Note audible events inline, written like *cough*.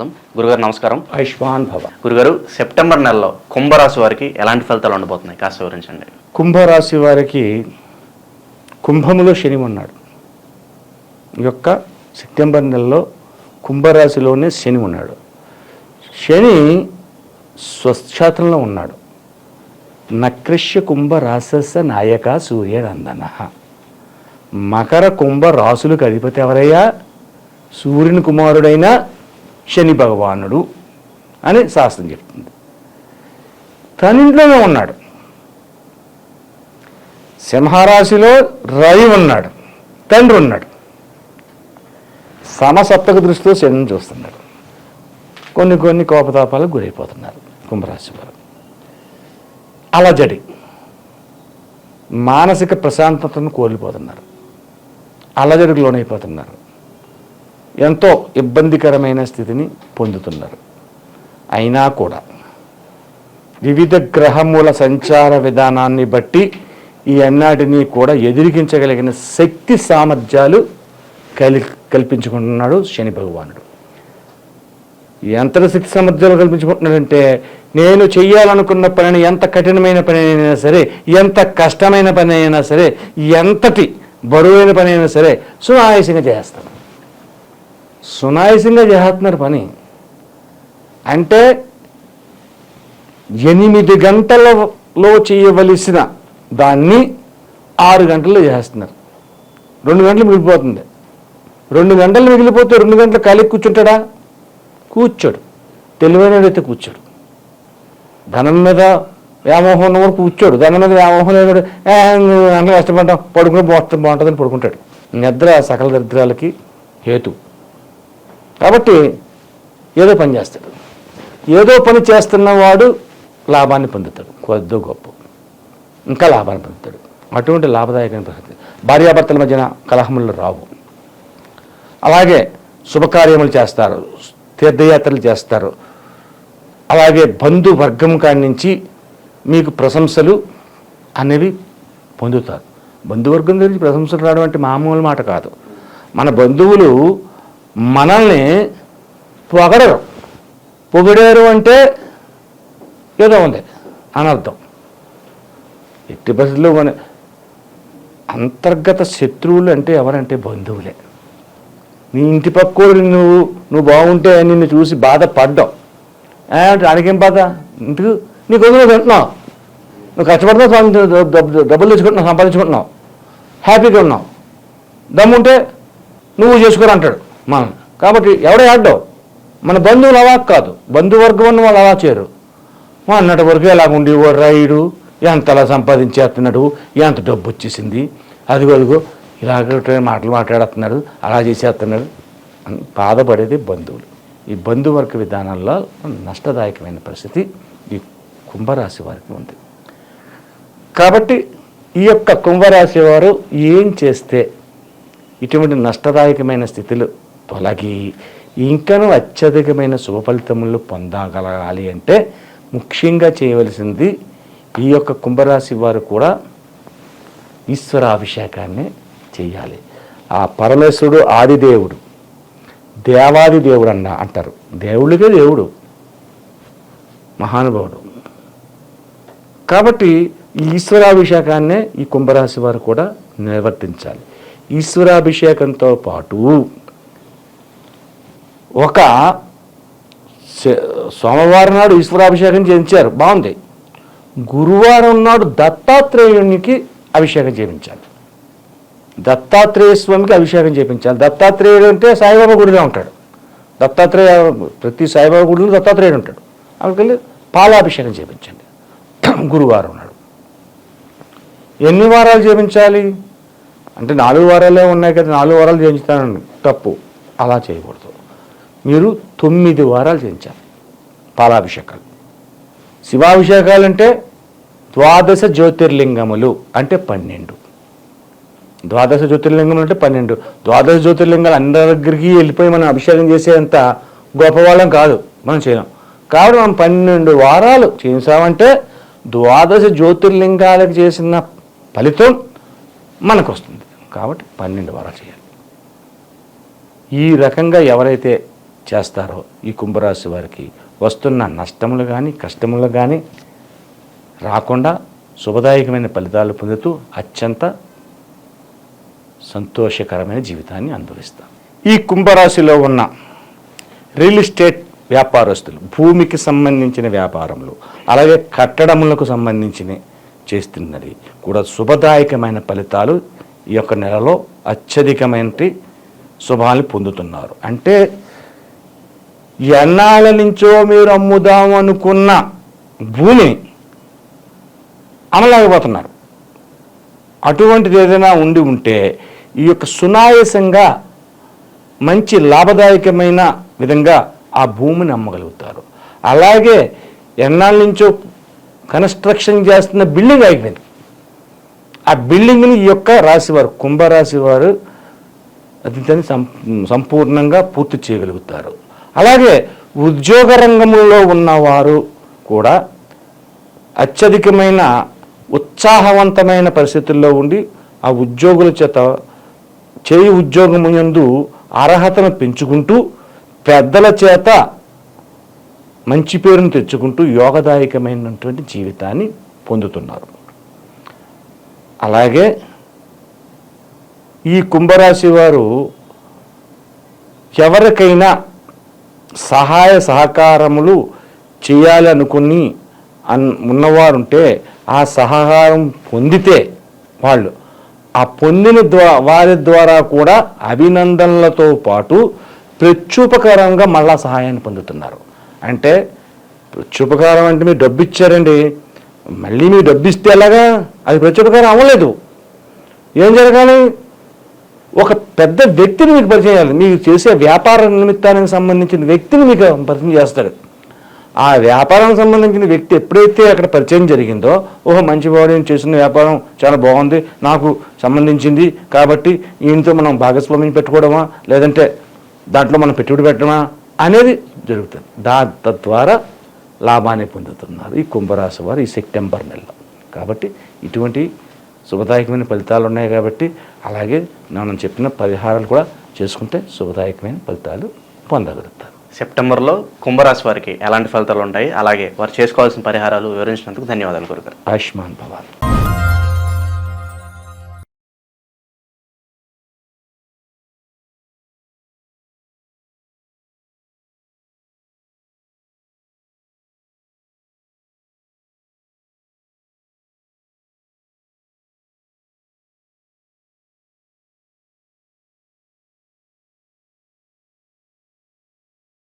స్వాగతం. గురుగారు నమస్కారం. ఆయుష్మాన్ భవ. గురుగారు సెప్టెంబర్ నెలలో కుంభరాశి వారికి ఎలాంటి ఫలితాలు ఉండబోతున్నాయి? కాస్త వివరించండి. కుంభరాశి వారికి కుంభములో శని ఉన్నాడు. యొక్క సెప్టెంబర్ నెలలో కుంభరాశిలోనే శని ఉన్నాడు. శని స్వక్షేత్రంలో ఉన్నాడు. నకృష్య కుంభ రాసస్య నాయక సూర్యనందన మకర కుంభ రాసులకు అధిపతి ఎవరయ్యా? సూర్యుని కుమారుడైన శని భగవానుడు అని శాస్త్రం చెప్తుంది. తనింట్లోనే ఉన్నాడు. సింహరాశిలో రవి ఉన్నాడు. తండ్రి ఉన్నాడు. సమసప్తక దృష్టితో శని చూస్తున్నాడు. కొన్ని కొన్ని కోపతాపాలకు గురైపోతున్నారు కుంభరాశి వారు. అలజడి. మానసిక ప్రశాంతతను కోల్పోతున్నారు. అలజడికి లోనైపోతున్నారు. ఎంతో ఇబ్బందికరమైన స్థితిని పొందుతున్నారు. అయినా కూడా వివిధ గ్రహముల సంచార విధానాన్ని బట్టి ఈ అన్నాటిని కూడా ఎదిరిగించగలిగిన శక్తి సామర్థ్యాలు కలి కల్పించుకుంటున్నాడు శని భగవానుడు. ఎంత శక్తి సామర్థ్యాలు కల్పించుకుంటున్నాడంటే నేను చెయ్యాలనుకున్న పనిని ఎంత కఠినమైన పని అయినా సరే ఎంత కష్టమైన పని అయినా సరే ఎంతటి బరువైన పని అయినా సరే సునాయాసంగా చేస్తాను. సునాయసంగా చేస్తున్నారు పని. అంటే ఎనిమిది గంటలలో చేయవలసిన దాన్ని ఆరు గంటల్లో చేస్తున్నారు. రెండు గంటలు మిగిలిపోతుంది. రెండు గంటలు మిగిలిపోతే రెండు గంటలు ఖాళీ కూర్చుంటాడా? కూర్చోడు. తెలివైనడైతే కూర్చోడు. ధనం మీద వ్యామోహం ఉన్నవాడు కూర్చోడు. ధనం మీద వ్యామోహం లేనివాడు "ఏ, గంటలు కష్టపడ్డాం పడుకుని బాగుంటుంది బాగుంటుందని పడుకుంటాడు. నిద్ర సకల దరిద్రాలకి హేతు. కాబట్టి ఏదో పని చేస్తాడు. ఏదో పని చేస్తున్నవాడు లాభాన్ని పొందుతాడు. కొద్దో గొప్ప. ఇంకా లాభాన్ని పొందుతాడు. అటువంటి లాభదాయకమైన పరిస్థితి. భార్యాభర్తల మధ్యన కలహములు రావు. అలాగే శుభకార్యములు చేస్తారు. తీర్థయాత్రలు చేస్తారు. అలాగే బంధువర్గం కాడి నుంచి మీకు ప్రశంసలు అనేవి పొందుతారు. బంధువర్గం గురించి ప్రశంసలు రావడం అంటే మామూలు మాట కాదు. మన బంధువులు మనల్ని పొగడరు. పొగిడారు అంటే ఏదో ఉంది అనర్థం. ఎట్టి పరిస్థితుల్లో మన అంతర్గత శత్రువులు అంటే ఎవరంటే బంధువులే. నీ ఇంటి పక్కోడు నువ్వు నువ్వు బాగుంటే నిన్ను చూసి బాధపడ్డావు అంటే ఆడికేం బాధ? ఇంటికి నీకు వదిలి తింటున్నావు? నువ్వు కష్టపడుతున్నావు డబ్బులు తెచ్చుకుంటున్నావు సంపాదించుకుంటున్నావు హ్యాపీగా ఉన్నావు. దమ్ముంటే నువ్వు చేసుకోరు అంటాడు. మనం. కాబట్టి ఎవడే ఆడ్డావు మన బంధువులు అలా కాదు. బంధువర్గం ఉన్న వాళ్ళు అలా చేయరు. అన్నటి వరకు ఎలాగుండి ఓ రాయుడు ఎంతలా సంపాదించేస్తున్నాడు? ఎంత డబ్బు వచ్చేసింది అదిగో అదిగో ఇలాగ మాటలు మాట్లాడుతున్నాడు అలా చేసేస్తున్నాడు. అని బాధపడేది బంధువులు. ఈ బంధువర్గ విధానంలో నష్టదాయకమైన పరిస్థితి ఈ కుంభరాశి వారికి ఉంది. కాబట్టి ఈ యొక్క కుంభరాశి వారు ఏం చేస్తే ఇటువంటి నష్టదాయకమైన స్థితిలో తొలగి ఇంకనూ అత్యధికమైన శుభ ఫలితములు పొందగలగాలి అంటే ముఖ్యంగా చేయవలసింది ఈ యొక్క కుంభరాశి వారు కూడా ఈశ్వరాభిషేకాన్ని చేయాలి. ఆ పరమేశ్వరుడు ఆదిదేవుడు దేవాది దేవుడు అన్న అంటారు. దేవుడికే దేవుడు మహానుభావుడు. కాబట్టి ఈ ఈశ్వరాభిషేకాన్నే ఈ కుంభరాశి వారు కూడా నిర్వర్తించాలి. ఈశ్వరాభిషేకంతో పాటు ఒక సోమవారం నాడు ఈశ్వరాభిషేకం చేయించారు. బాగుంది. గురువారం నాడు దత్తాత్రేయునికి అభిషేకం చేయించాలి. దత్తాత్రేయ స్వామికి అభిషేకం చేయించాలి. దత్తాత్రేయుడు అంటే సాయిబాబా గుడిలో ఉంటాడు. దత్తాత్రేయ ప్రతి సాయిబాబా గుడిలో దత్తాత్రేయుడు ఉంటాడు. అక్కడికి వెళ్ళి పాలాభిషేకం చేయించండి. *clears throat* గురువారం నాడు. ఎన్ని వారాలు చేయించాలి? అంటే నాలుగు వారాలే ఉన్నాయి కదా నాలుగు వారాలు చేయించుతానండి తప్పు. అలా చేయకూడదు. మీరు తొమ్మిది వారాలు చేయించాలి. పాలాభిషేకాలు. శివాభిషేకాలు అంటే ద్వాదశ జ్యోతిర్లింగములు అంటే పన్నెండు. ద్వాదశ జ్యోతిర్లింగములు అంటే పన్నెండు. ద్వాదశ జ్యోతిర్లింగాలు అందరి దగ్గరికి వెళ్ళిపోయి మనం అభిషేకం చేసేంత గొప్పవాళ్ళం కాదు. మనం చేయలేం. కాబట్టి మనం పన్నెండు వారాలు చేసామంటే ద్వాదశ జ్యోతిర్లింగాలకు చేసిన ఫలితం మనకు వస్తుంది. కాబట్టి పన్నెండు వారాలు చేయాలి. ఈ రకంగా ఎవరైతే చేస్తారో ఈ కుంభరాశి వారికి వస్తున్న నష్టములు కానీ కష్టములు కానీ రాకుండా శుభదాయకమైన ఫలితాలు పొందుతూ అత్యంత సంతోషకరమైన జీవితాన్ని అనుభవిస్తాం ఈ కుంభరాశిలో ఉన్న రియల్ ఎస్టేట్ వ్యాపారస్తులు భూమికి సంబంధించిన వ్యాపారములు అలాగే కట్టడములకు సంబంధించిన చేస్తున్నది కూడా శుభదాయకమైన ఫలితాలు ఈ యొక్క నెలలో అత్యధికమైన శుభాలు పొందుతున్నారు. అంటే ఎన్నాళ్ళ నుంచో మీరు అమ్ముదాం అనుకున్న భూమిని అమలేకపోతున్నారు అటువంటిది ఏదైనా ఉండి ఉంటే ఈ యొక్క సునాయాసంగా మంచి లాభదాయకమైన విధంగా ఆ భూమిని అమ్మగలుగుతారు. అలాగే ఎన్నాళ్ళ నుంచో కన్స్ట్రక్షన్ చేస్తున్న బిల్డింగ్ అయిపోయింది. ఆ బిల్డింగ్ని ఈ యొక్క రాశివారు కుంభరాశి వారు అతని సంపూర్ణంగా పూర్తి చేయగలుగుతారు. అలాగే ఉద్యోగ రంగంలో ఉన్నవారు కూడా అత్యధికమైన ఉత్సాహవంతమైన పరిస్థితుల్లో ఉండి ఆ ఉద్యోగుల చేత చేయి ఉద్యోగం ఎందు అర్హతను పెంచుకుంటూ పెద్దల చేత మంచి పేరును తెచ్చుకుంటూ యోగదాయకమైనటువంటి జీవితాన్ని పొందుతున్నారు. అలాగే ఈ కుంభరాశి వారు ఎవరికైనా సహాయ సహకారములు చేయాలి అనుకుని అన్ ఉన్నవారుంటే ఆ సహకారం పొందితే వాళ్ళు. ఆ పొందిన ద్వా వారి ద్వారా కూడా అభినందనలతో పాటు ప్రత్యుపకారంగా మళ్ళా సహాయాన్ని పొందుతున్నారు. అంటే ప్రత్యుపకారం అంటే మీరు డబ్బు ఇచ్చారండి మళ్ళీ మీరు డబ్బు ఇస్తే ఎలాగా? అది ప్రత్యుపకారం అవ్వలేదు. ఏం జరగాలి? పెద్ద వ్యక్తిని మీకు పరిచయం చేయాలి. మీకు చేసే వ్యాపార నిమిత్తానికి సంబంధించిన వ్యక్తిని మీకు పరిచయం చేస్తాడు. ఆ వ్యాపారానికి సంబంధించిన వ్యక్తి ఎప్పుడైతే అక్కడ పరిచయం జరిగిందో ఓహో మంచి వాడు నేను చేసిన వ్యాపారం చాలా బాగుంది నాకు సంబంధించింది కాబట్టి ఈయనతో మనం భాగస్వామ్యం పెట్టుకోవడమా లేదంటే దాంట్లో మనం పెట్టుబడి పెట్టడమా అనేది జరుగుతుంది. దా తద్వారా లాభాన్ని పొందుతున్నారు ఈ కుంభరాశి వారు ఈ సెప్టెంబర్ నెలలో. కాబట్టి ఇటువంటి శుభదాయకమైన ఫలితాలు ఉన్నాయి కాబట్టి అలాగే మనం చెప్పిన పరిహారాలు కూడా చేసుకుంటే శుభదాయకమైన ఫలితాలు పొందగలుగుతారు. సెప్టెంబర్లో కుంభరాశి వారికి ఎలాంటి ఫలితాలు ఉంటాయి? అలాగే వారు చేసుకోవాల్సిన పరిహారాలు వివరించినందుకు ధన్యవాదాలు గురుగారు. ఆయుష్మాన్ భవాన్